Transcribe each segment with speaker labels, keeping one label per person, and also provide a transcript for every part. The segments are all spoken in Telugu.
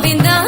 Speaker 1: convidando.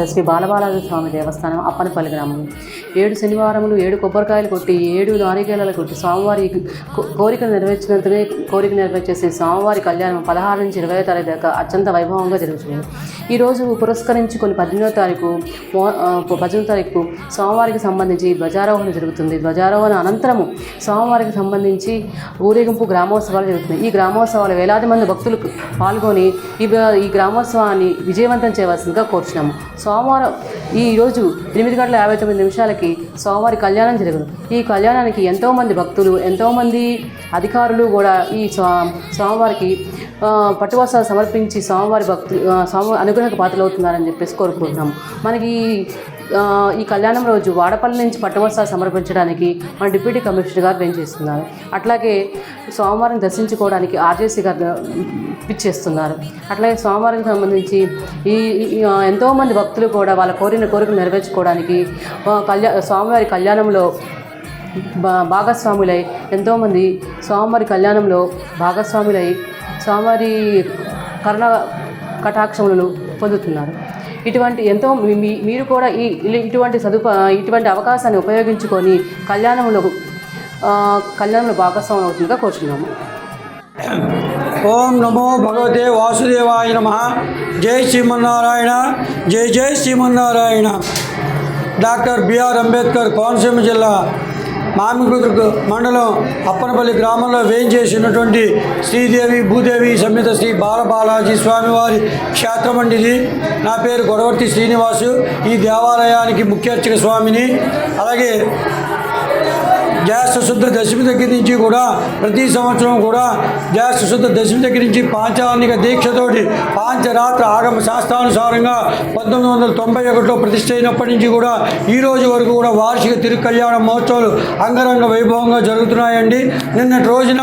Speaker 2: వెంకటేశ్వర శ్రీ బాలబాలాజీ స్వామి దేవస్థానం అప్పనపల్లి గ్రామం. ఏడు శనివారములు ఏడు కొబ్బరికాయలు కొట్టి ఏడు నారికేళలు కొట్టి స్వామివారి కోరికలు నెరవేర్చినంతనే కోరిక నెరవేర్చేసి స్వామివారి కళ్యాణం పదహారు నుంచి ఇరవై తారీఖు దాకా అత్యంత వైభవంగా జరుగుతుంది. ఈ రోజు పురస్కరించుకొని పద్దెనిమిదో తారీఖు పద్దెనిమిదో తారీఖు స్వామివారికి సంబంధించి ధ్వజారోహణ జరుగుతుంది. ధ్వజారోహణ అనంతరము స్వామివారికి సంబంధించి ఊరేగింపు గ్రామోత్సవాలు జరుగుతుంది ఈ గ్రామోత్సవాలు వేలాది మంది భక్తులు పాల్గొని ఈ ఈ గ్రామోత్సవాన్ని విజయవంతం చేయవలసిందిగా కోరుచున్నాము. సోమవారం ఈ రోజు ఎనిమిది గంటల యాభై తొమ్మిది నిమిషాలకి స్వామివారి కళ్యాణం జరుగును ఈ కళ్యాణానికి ఎంతోమంది భక్తులు ఎంతోమంది అధికారులు కూడా ఈ స్వా స్వామివారికి పట్టువస్త్రాలు సమర్పించి స్వామివారి భక్తులు ఆ, స్వామి అనుగ్రహకు పాత్రలవుతున్నారని చెప్పేసి కోరుకుంటున్నాము. మనకి ఈ కళ్యాణం రోజు వాడపల్లి నుంచి పట్టవలస సమర్పించడానికి మన డిప్యూటీ కమిషనర్ గారు వేయించేస్తున్నారు అట్లాగే సోమవారం దర్శించుకోవడానికి ఆర్జేసీ గారు పిచ్చేస్తున్నారు. అట్లాగే సోమవారం సంబంధించి ఈ ఎంతోమంది భక్తులు కూడా వాళ్ళ కోరిన కోరికలు నెరవేర్చుకోవడానికి కళ్యా స్వామివారి కళ్యాణంలో భాగస్వాములై ఎంతోమంది స్వామివారి కళ్యాణంలో భాగస్వాములై స్వామివారి కరుణ కటాక్షములను పొందుతున్నారు. ఇటువంటి ఎంతో మీ- మీరు కూడా ఈ ఇటువంటి సదుపా ఇటువంటి అవకాశాన్ని ఉపయోగించుకొని కళ్యాణంలో కళ్యాణంలో భాగస్వామి అవుతుందిగా కోరుచున్నాము.
Speaker 3: ఓం నమో భగవతే వాసుదేవాయ నమ. జై శ్రీమన్నారాయణ. జై జై శ్రీమన్నారాయణ. డాక్టర్ బిఆర్ అంబేద్కర్ కోనసీమ జిల్లా మామిగుదురు మండలం అప్పనపల్లి గ్రామంలో వేయించేసినటువంటి శ్రీదేవి భూదేవి సమేత శ్రీ బాలబాలాజీ స్వామివారి క్షేత్రం అండి ఇది. నా పేరు గొడవర్తి శ్రీనివాసు. ఈ దేవాలయానికి ముఖ్య అర్చక స్వామిని. అలాగే జ్యేష్ఠ శుద్ధ దశమి దగ్గర నుంచి కూడా ప్రతి సంవత్సరం కూడా జ్యేష్ఠ శుద్ధ దశమి దగ్గర నుంచి పాంచానిక దీక్షతోటి పాంచరాత్ర ఆగమ శాస్త్రానుసారంగా పంతొమ్మిది వందల తొంభై ఒకటిలో ప్రతిష్ట అయినప్పటి నుంచి కూడా ఈ రోజు వరకు కూడా వార్షిక తిరుకల్యాణ మహోత్సవాలు అంగరంగ వైభవంగా జరుగుతున్నాయండి. నిన్నటి రోజున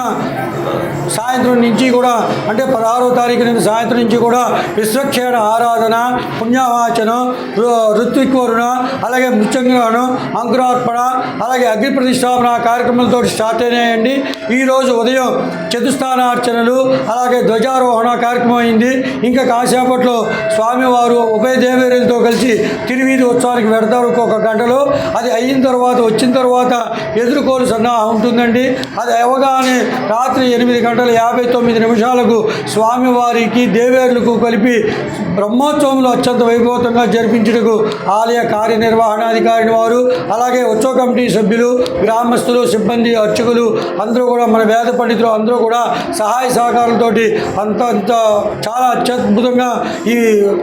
Speaker 3: సాయంత్రం నుంచి కూడా అంటే పదహారో తారీఖు నుంచి సాయంత్రం నుంచి కూడా విశ్వక్షేణ ఆరాధన పుణ్యవాచనం రు- ఋత్విక్వరుణ అలాగే మృత్యంగ్రహణం అంకురార్పణ అలాగే అగ్ని ప్రతిష్టాపన కార్యక్రమాలతో స్టార్ట్ అయినాయండి. ఈరోజు ఉదయం చతుస్థానార్చనలు అలాగే ధ్వజారోహణ కార్యక్రమం అయింది. ఇంకా కాసేపట్లో స్వామివారు ఉభయ దేవేరులతో కలిసి తిరువీధి ఉత్సవానికి పెడతారు ఒక్కొక్క గంటలో. అది అయిన తర్వాత వచ్చిన తర్వాత ఎదుర్కోలు సన్నాహం ఉంటుందండి. అది అవగానే రాత్రి ఎనిమిది గంటల యాభై తొమ్మిది నిమిషాలకు స్వామివారికి దేవేరులకు కలిపి బ్రహ్మోత్సవంలో అత్యంత వైభవంగా జరిపించుటకు ఆలయ కార్యనిర్వహణాధికారిని వారు అలాగే ఉత్సవ కమిటీ సభ్యులు గ్రామస్తులు సిబ్బంది అర్చకులు అందరూ కూడా మన వేద పండితులు అందరూ కూడా సహాయ సహకారాలతోటి అంత అంత చాలా అత్యద్భుతంగా ఈ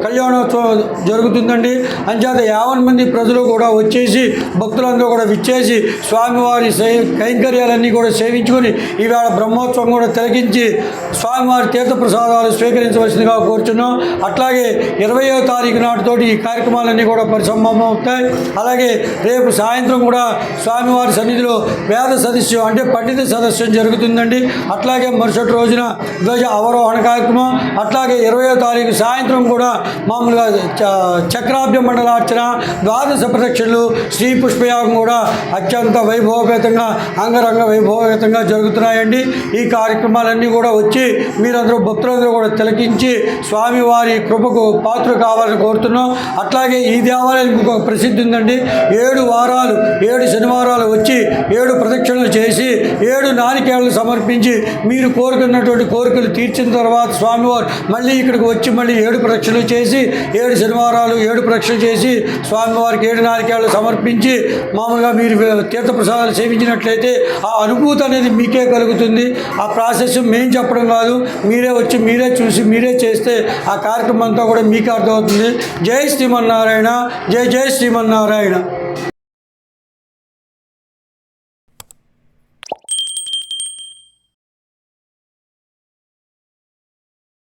Speaker 3: కళ్యాణోత్సవం జరుగుతుందండి. అంచేత యావన్ మంది ప్రజలు కూడా వచ్చేసి భక్తులందరూ కూడా విచ్చేసి స్వామివారి కైంకర్యాలన్నీ కూడా సేవించుకొని ఈవేళ బ్రహ్మోత్సవం కూడా తిలకించి స్వామివారి తీర్థప్రసాదాలు స్వీకరించవలసిందిగా కోరుచున్నాం. అట్లాగే ఇరవయో తారీఖు నాటితోటి ఈ కార్యక్రమాలన్నీ కూడా పరిసంభవం అవుతాయి. అలాగే రేపు సాయంత్రం కూడా స్వామివారి సన్నిధిలో వేద సదస్సు అంటే పండిత సదస్సు జరుగుతుందండి. అట్లాగే మరుసటి రోజున ధ్వజ అవరోహణ కార్యక్రమం. అట్లాగే ఇరవయో తారీఖు సాయంత్రం కూడా మామూలుగా చ- చక్రాభ్య మండలార్చన ద్వాదశ ప్రదక్షిణలు శ్రీ పుష్పయాగం కూడా అత్యంత వైభవపేతంగా అంగరంగ వైభవపేతంగా జరుగుతున్నాయండి. ఈ కార్యక్రమం ధర్మాలన్నీ కూడా వచ్చి మీరందరూ భక్తులందరూ కూడా తిలకించి స్వామివారి కృపకు పాత్ర కావాలని కోరుతున్నాం. అట్లాగే ఈ దేవాలయానికి ఒక ప్రసిద్ధి ఉందండి. ఏడు వారాలు ఏడు శనివారాలు వచ్చి ఏడు ప్రదక్షిణలు చేసి ఏడు నారికేళ్ళు సమర్పించి మీరు కోరుకున్నటువంటి కోరికలు తీర్చిన తర్వాత స్వామివారు మళ్ళీ ఇక్కడికి వచ్చి మళ్ళీ ఏడు ప్రదక్షిణలు చేసి ఏడు శనివారాలు ఏడు ప్రదక్షిణలు చేసి స్వామివారికి ఏడు నారికేళ్ళు సమర్పించి మామూలుగా మీరు తీర్థప్రసాదాలు సేవించినట్లయితే ఆ అనుభూతి అనేది మీకే కలుగుతుంది. ఆ ప్రాసెస్ మేము చెప్పడం కాదు. మీరే వచ్చి మీరే చూసి మీరే చేస్తే ఆ కార్యక్రమం అంతా కూడా మీకు అర్థమవుతుంది. జై శ్రీమన్నారాయణ జై జై శ్రీమన్నారాయణ.